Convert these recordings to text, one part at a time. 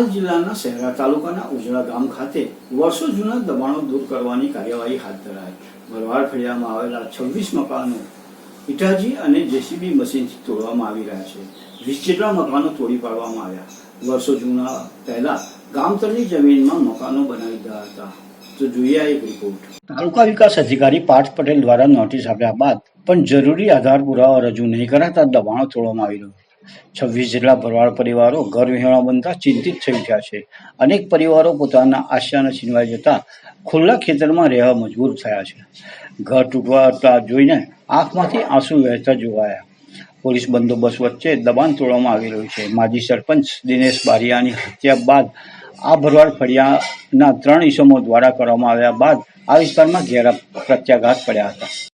જિલ્લાના શહેરા તાલુકાના ઉજળા ગામ ખાતે વર્ષો જૂના દબાણો દૂર કરવાની કાર્યવાહી હાથ ધરાઈ. ભરવાડ ફળિયામાં આવેલા છવ્વીસ મકાનો ઇટાજી અને જેસીબી મશીનથી તોડવામાં આવી રહ્યા છે. વીસ જેટલા મકાનો તોડી પાડવામાં આવ્યા. વર્ષો જૂના પહેલા ગામતળની જમીનમાં મકાનો બનાવી દીધા હતા. તો જોઈએ આ એક રિપોર્ટ તાલુકા વિકાસ અધિકારી પાર્થ પટેલ દ્વારા નોટિસ આપ્યા બાદ પણ જરૂરી આધાર પુરાવા રજૂ નહીં કરાતા દબાણો તોડવામાં આવી રહ્યું છવ્વીસ જેટલા ભરવાડ પરિવારો ઘર વિહોણા બનતા ચિંતિત થઈ ગયા છે. અનેક પરિવારો પોતાના આશાને છીનવાઈ જતા ખુલ્લા ખેતરમાં રહેવા મજબૂર થયા છે. ઘર તૂટવા જોઈને આંખમાંથી આંસુ વહેતા જોવાયા. પોલીસ બંદોબસ્ત વચ્ચે દબાણ તોડવામાં આવી રહ્યું છે. માજી સરપંચ દિનેશ બારિયાની હત્યા બાદ આ ભરવાડ ફળિયાના ત્રણ ઈસમો દ્વારા કરવામાં આવ્યા બાદ આ વિસ્તારમાં ઘેરા પ્રત્યાઘાત પડ્યા હતા.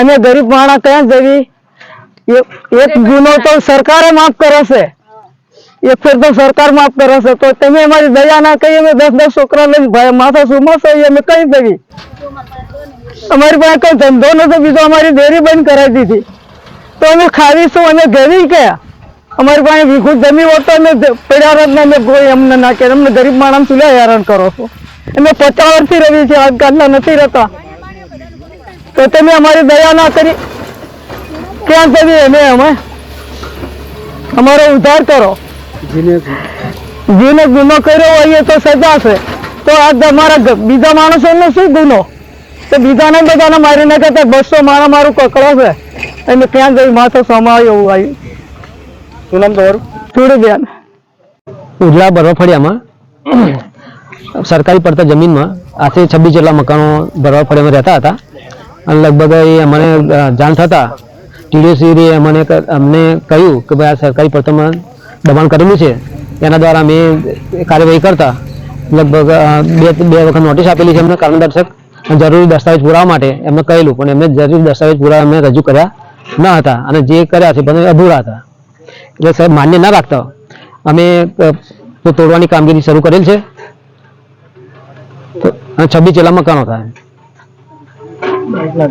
અમે ગરીબ માણસ ક્યાં જવી? એક ગુનો તો સરકારે માફ કરે છે. એક ફેર તો સરકાર માફ કરે છે. તો તમે અમારી દયા ના કહીએ અમે દસ દસ છોકરા લઈને માથા સુમો અમે કઈ જવી? અમારી પાસે કઈ ધંધો નતો બીજો અમારી ડેરી બંધ કરાવી દીધી. તો અમે ખાવીશું અમે ગરી ગયા અમારી પાસે વીઘું જમી હોત તો અમે પડ્યા રત ને અમે કોઈ અમને ના કે અમને ગરીબ માણસ શું હેરાન કરો છો? અમે પચાસ વર્ષથી રહીએ છીએ આજકાલના નથી રહેતા. તો તમે અમારી દયા ના કરી. ક્યાં કરી અમે અમે? અમારો ઉદ્ધાર કરો. જેને ગુનો. કર્યો હોય એ તો સજા છે. તો આ તમારા બીજા માણસોનો શું ગુનો? તો બીજાને બધાને મારી નાખે તો બસો મારા મારું કકડો છે. અમે ક્યાં જઈ માથો સમાય એવું આવ્યું શું નામ તમારું? થોડું બેન ઉજળા બરફળિયામાં સરકારી પડતર જમીનમાં આશરે છવ્વીસ જેટલા મકાનો બરફળિયામાં રહેતા હતા. અને લગભગ એ અમને જાણ થતાં ટીડીઓસીએ અમને અમને કહ્યું કે ભાઈ આ સરકારી પડતરમાં દબાણ કરેલું છે. એના દ્વારા અમે કાર્યવાહી કરતા લગભગ બે બે વખત નોટિસ આપેલી છે એમને કારણદર્શક જરૂરી દસ્તાવેજ પુરાવા માટે એમને કહેલું, પણ એમને જરૂરી દસ્તાવેજ પુરાવા અમે રજૂ કર્યા ન હતા અને જે કર્યા છે બધા અધૂરા હતા. એટલે સાહેબ, માન્ય ના રાખતા અમે તોડવાની કામગીરી શરૂ કરેલ છે. તો છબ્બીસ જેટલા મકાનો થાય 那